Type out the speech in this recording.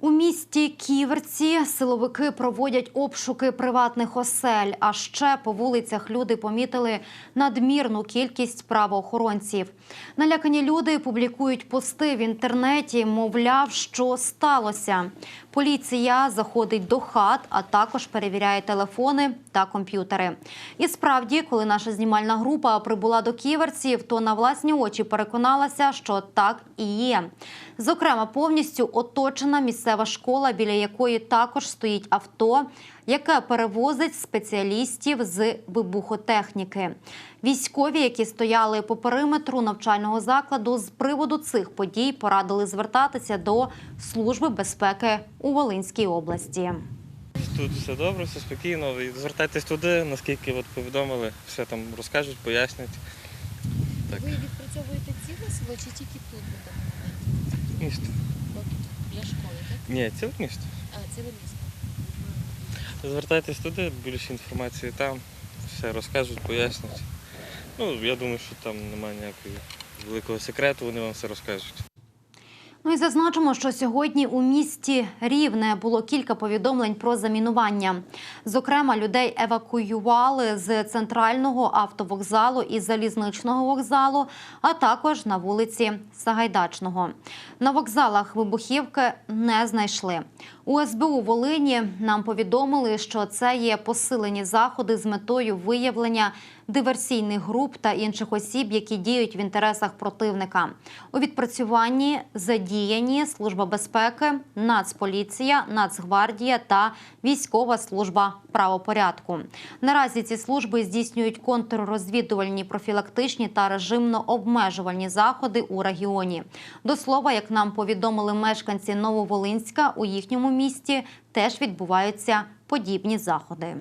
У місті Ківерці силовики проводять обшуки приватних осель. А ще по вулицях люди помітили надмірну кількість правоохоронців. Налякані люди публікують пости в інтернеті, мовляв, що сталося. Поліція заходить до хат, а також перевіряє телефони та комп'ютери. І справді, коли наша знімальна група прибула до ківерців, то на власні очі переконалася, що так і є. Зокрема, повністю оточена місцева школа, біля якої також стоїть авто, яке перевозить спеціалістів з вибухотехніки. Військові, які стояли по периметру навчального закладу, з приводу цих подій порадили звертатися до Служби безпеки у Волинській області. Тут все добре, все спокійно. Звертайтесь туди, наскільки от повідомили, все там розкажуть, пояснять. Так. Ви відпрацьовуєте ціле село чи тільки тут? Місто. Для школи? Ні, ціле місто. А, ціле місто. Звертайтесь туди, більше інформації там, все розкажуть, пояснять. Ну, я думаю, що там немає ніякого великого секрету, вони вам все розкажуть. Ну і зазначимо, що сьогодні у місті Рівне було кілька повідомлень про замінування. Зокрема, людей евакуювали з центрального автовокзалу і залізничного вокзалу, а також на вулиці Сагайдачного. На вокзалах вибухівки не знайшли. У СБУ Волині нам повідомили, що це є посилені заходи з метою виявлення диверсійних груп та інших осіб, які діють в інтересах противника. У відпрацюванні задіяні Служба безпеки, Нацполіція, Нацгвардія та Військова служба правопорядку. Наразі ці служби здійснюють контррозвідувальні, профілактичні та режимно-обмежувальні заходи у регіоні. До слова, як нам повідомили мешканці Нововолинська, у їхньому місті теж відбуваються подібні заходи.